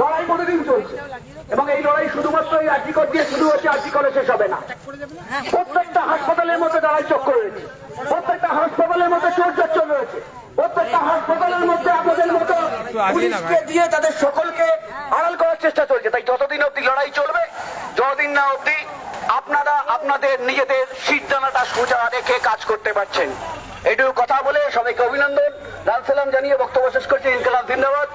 লড়াই প্রতিদিন চলছে এবং এই লড়াই শুধুমাত্র এই আর্টিকল দিয়ে শুরু হচ্ছে আর্টিকলে শেষ হবে না। প্রত্যেকটা হাসপাতালের মধ্যে লড়াই চক্র রয়েছে। প্রত্যেকটা হাসপাতালের মধ্যে চোর চর্চা রয়েছে। চলবে, যতদিন না অব্দি আপনারা আপনাদের নিজেদের রেখে কাজ করতে পারছেন। কথা বলে সবাইকে অভিনন্দন। লাল সালাম জানিয়ে বক্তব্য শেষ করছি। ইনকালাম জিন্দাবাদ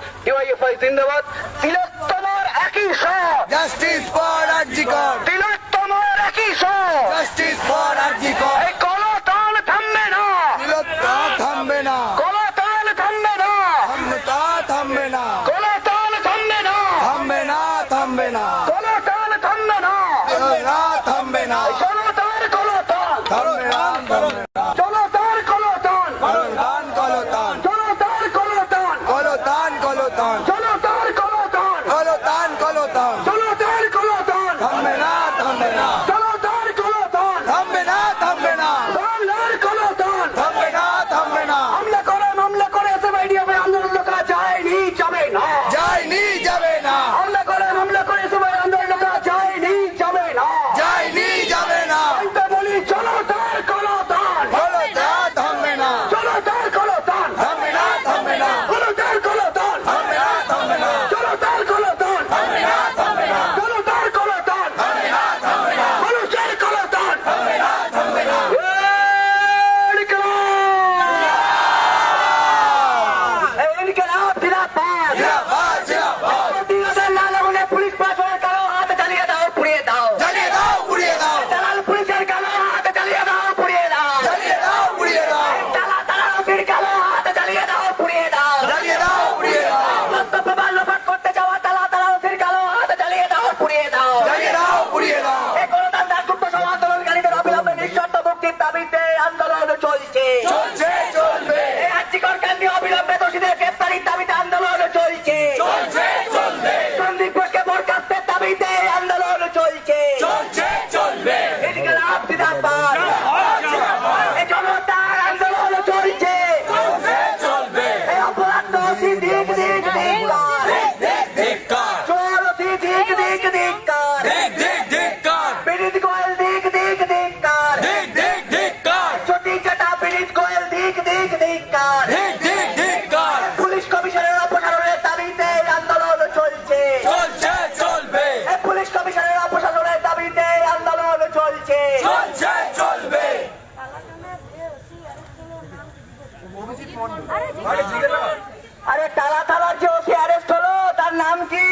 জিন্দাবাদ। তিলোত্তমার একই সব জাস্টিস ফর আরজিকর তিলোত্তমার একই সব জাস্টিস ফর আরজিকর এই কলতান থামবে না। তিলোত্তম থামবে না। কলতান থামবে না। থামতা থামবে না। না। থামবে না থামবে থামবে না। মাথা রাজ্য অ্যারেস্ট হলো তার নাম কি?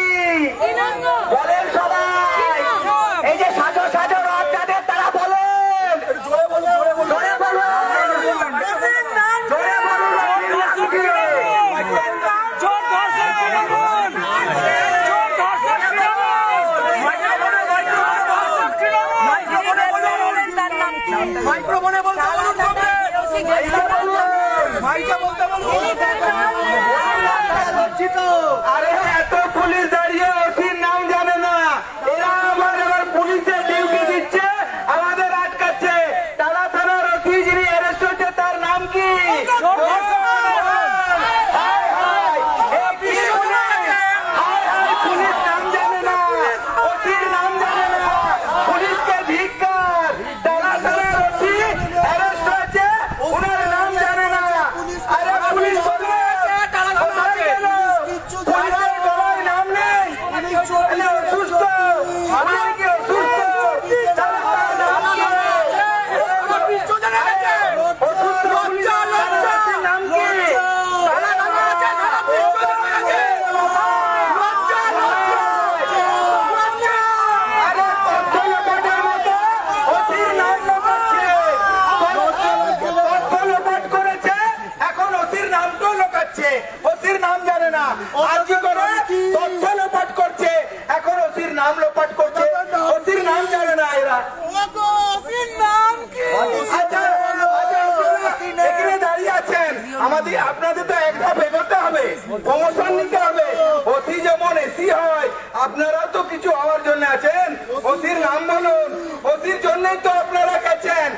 আমাদের, আপনাদের তো এক ধাপ এগোতে হবে, প্রমোশন নিতে হবে। ওসি যেমন এসি হয়, আপনারাও তো কিছু হওয়ার জন্য আছেন। ওসির নাম বলুন, ওসির জন্যই তো আপনারা গেছেন।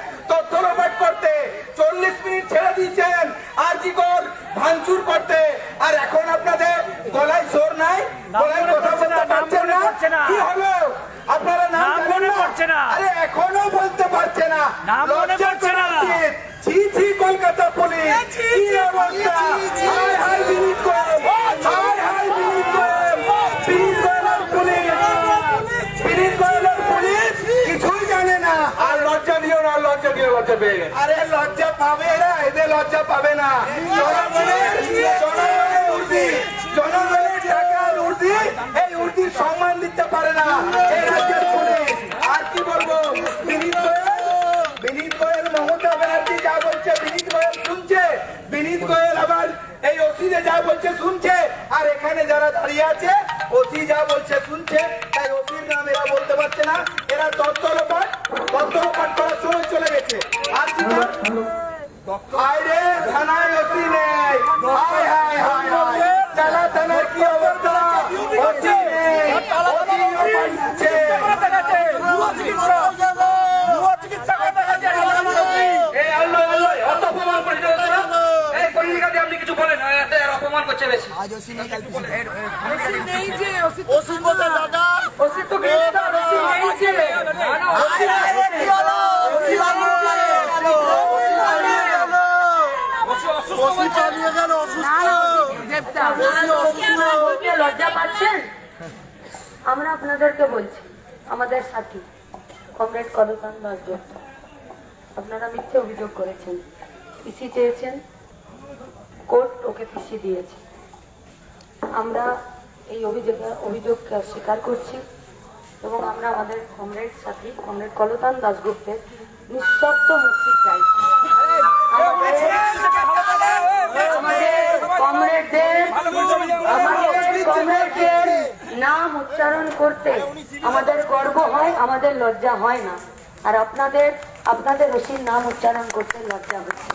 লজ্জা পেয়ে গেছে। আরে লজ্জা পাবে এরা এদের লজ্জা পাবে না। সম্মান দিতে পারে না আর কি বলব? বিনীত গোয়েল বিনীত গোয়েল মমতা ব্যানার্জি যা বলছে, বিনীত গোয়েল শুনছে। বিনীত গোয়েল আবার এই ওসি যা বলছে, শুনছে। আর এখানে যারা দাঁড়িয়ে আছে, ওসি যা বলছে, শুনছে। তাই ওসির নাম এরা বলতে পারছে না। এরা তত্ত্বপাঠ লজ্জা পাচ্ছেন আমরা আপনাদেরকে বলছি আমাদের সাথী কমরেড কদকান আপনারা মিথ্যে অভিযোগ করেছেন। পিসি চেয়েছেন কোর্ট ওকে পিসি দিয়েছে। আমরা এই অভিযোগ অভিযোগকে স্বীকার করছি এবং আমরা আমাদের কমরেড সাথী, কমরেড কলতান দাসগুপ্তের নিঃশর্ত মুক্তি কমরেডদের নাম উচ্চারণ করতে আমাদের গর্ব হয়, আমাদের লজ্জা হয় না। আর আপনাদের আপনাদের ওসির নাম উচ্চারণ করতে লজ্জা হচ্ছে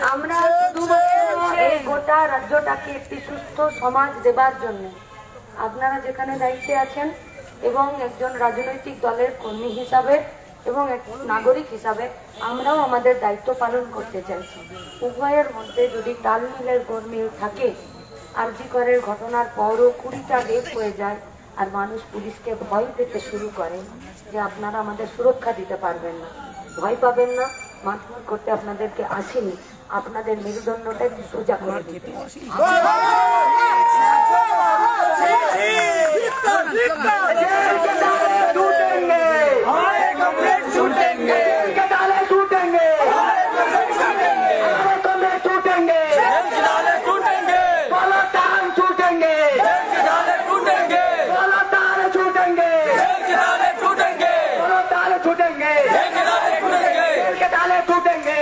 আমরা গোটা রাজ্যটাকে একটি সুস্থ সমাজ দেবার জন্য। আপনারা যেখানে দায়িত্বে আছেন এবং একজন রাজনৈতিক দলের কর্মী হিসাবে এবং এক নাগরিক হিসাবে আমরাও আমাদের দায়িত্ব পালন করতে চাইছি। উভয়ের মধ্যে যদি তালমিলের গোলমিল থাকে আরজি করের ঘটনার পরও কুড়িটা রেপ হয়ে যায় আর মানুষ পুলিশকে ভয় পেতে শুরু করে যে আপনারা আমাদের সুরক্ষা দিতে পারবেন না। ভয় পাবেন না মারধর করতে আপনাদেরকে আসেনি। আপনাদের মেরুদণ্ডটা একটু সোজা করে দিতে छूटेंगे हमारे कमरेड छूटेंगे के डाले छूटेंगे हमारे कमरे छूटेंगे जेल के डाले टूटेंगे पलटान छूटेंगे जेल के डाले टूटेंगे पलटान छूटेंगे जेल के डाले टूटेंगे पलटान छूटेंगे जेल के डाले टूटेंगे के डाले छूटेंगे